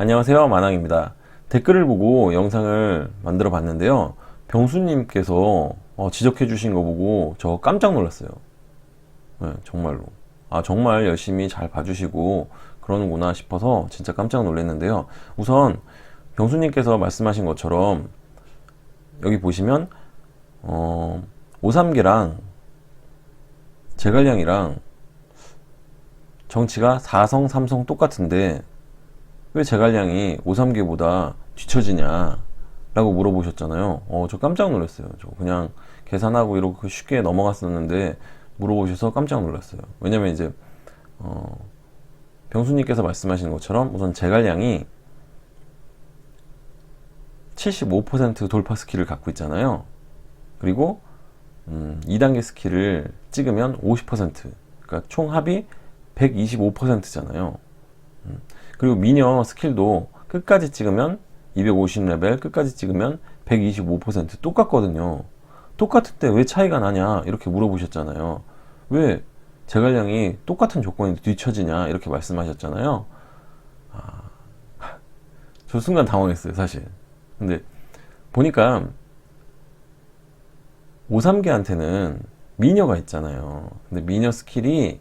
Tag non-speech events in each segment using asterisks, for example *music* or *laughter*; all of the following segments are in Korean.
안녕하세요 만왕입니다. 댓글을 보고 영상을 만들어 봤는데요. 병수님께서 어, 지적해 주신 거 보고 저 깜짝 놀랐어요. 네, 정말로. 아 정말 열심히 잘 봐주시고 그러는구나 싶어서 진짜 깜짝 놀랐는데요. 우선 병수님께서 말씀하신 것처럼 여기 보시면 어, 오삼계랑 제갈량이랑 정치가 4성, 3성 똑같은데 왜 제갈량이 오삼계보다 뒤처지냐 라고 물어보셨잖아요. 어, 저 깜짝 놀랐어요 저. 그냥 계산하고 이렇게 쉽게 넘어갔었는데 물어보셔서 깜짝 놀랐어요. 왜냐면 이제 어, 병수님께서 말씀하신 것처럼 우선 제갈량이 75% 돌파 스킬을 갖고 있잖아요. 그리고 음, 2단계 스킬을 찍으면 50% 그러니까 총 합이 125%잖아요. 음, 그리고 미녀 스킬도 끝까지 찍으면 250레벨 끝까지 찍으면 125% 똑같거든요. 똑같을 때 왜 차이가 나냐? 이렇게 물어보셨잖아요. 왜 제갈량이 똑같은 조건인데 뒤처지냐? 이렇게 말씀하셨잖아요. 아, 저 순간 당황했어요 사실. 근데 보니까 오삼계한테는 미녀가 있잖아요. 근데 미녀 스킬이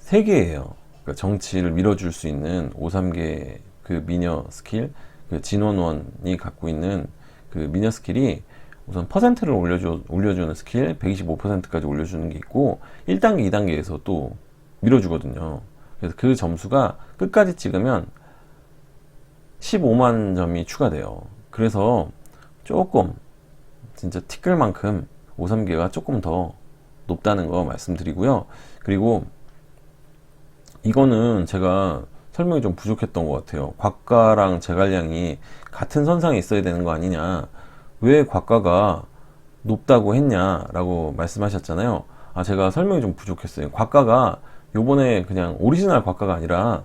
3개예요 그러니까 정치를 밀어줄 수 있는 오삼계 그 미녀 스킬 그 진원원이 갖고 있는 그 미녀 스킬이 우선 퍼센트를 올려주, 올려주는 스킬 125%까지 올려주는 게 있고 1단계 2단계에서 또 밀어주거든요. 그래서 그 점수가 끝까지 찍으면 15만 점이 추가돼요. 그래서 조금 진짜 티끌만큼 5삼계가 조금 더 높다는 거 말씀드리고요. 그리고 이거는 제가 설명이 좀 부족했던 것 같아요. 곽가랑 제갈량이 같은 선상에 있어야 되는 거 아니냐. 왜 곽가가 높다고 했냐 라고 말씀하셨잖아요. 아 제가 설명이 좀 부족했어요. 곽가가 요번에 그냥 오리지널 곽가가 아니라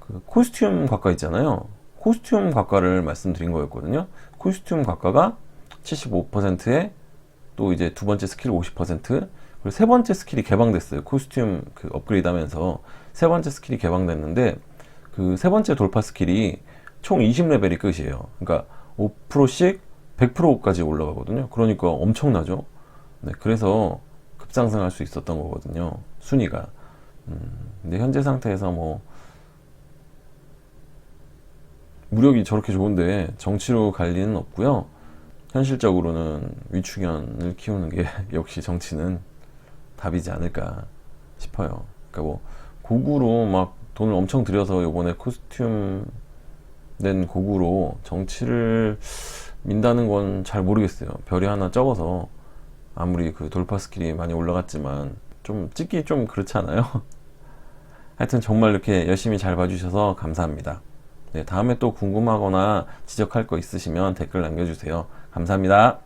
그 코스튬 곽가 있잖아요. 코스튬 곽가를 말씀드린 거였거든요. 코스튬 곽가가 75%에 또 이제 두 번째 스킬 50% 그리고 세 번째 스킬이 개방됐어요. 코스튬 그 업그레이드 하면서 세 번째 스킬이 개방됐는데 그 세 번째 돌파 스킬이 총 20레벨이 끝이에요. 그러니까 5%씩 100%까지 올라가거든요. 그러니까 엄청나죠? 네, 그래서 급상승할 수 있었던 거거든요. 순위가. 음, 근데 현재 상태에서 뭐 무력이 저렇게 좋은데 정치로 갈 리는 없고요. 현실적으로는 위축연을 키우는 게 *laughs* 역시 정치는 답이지 않을까 싶어요. 그러니까 뭐 고구로 막 돈을 엄청 들여서 요번에 코스튬 낸 고구로 정치를 민다는 건 잘 모르겠어요. 별이 하나 적어서 아무리 그 돌파 스킬이 많이 올라갔지만 좀 찍기 좀 그렇지 않아요? *laughs* 하여튼 정말 이렇게 열심히 잘 봐주셔서 감사합니다. 네, 다음에 또 궁금하거나 지적할 거 있으시면 댓글 남겨주세요. 감사합니다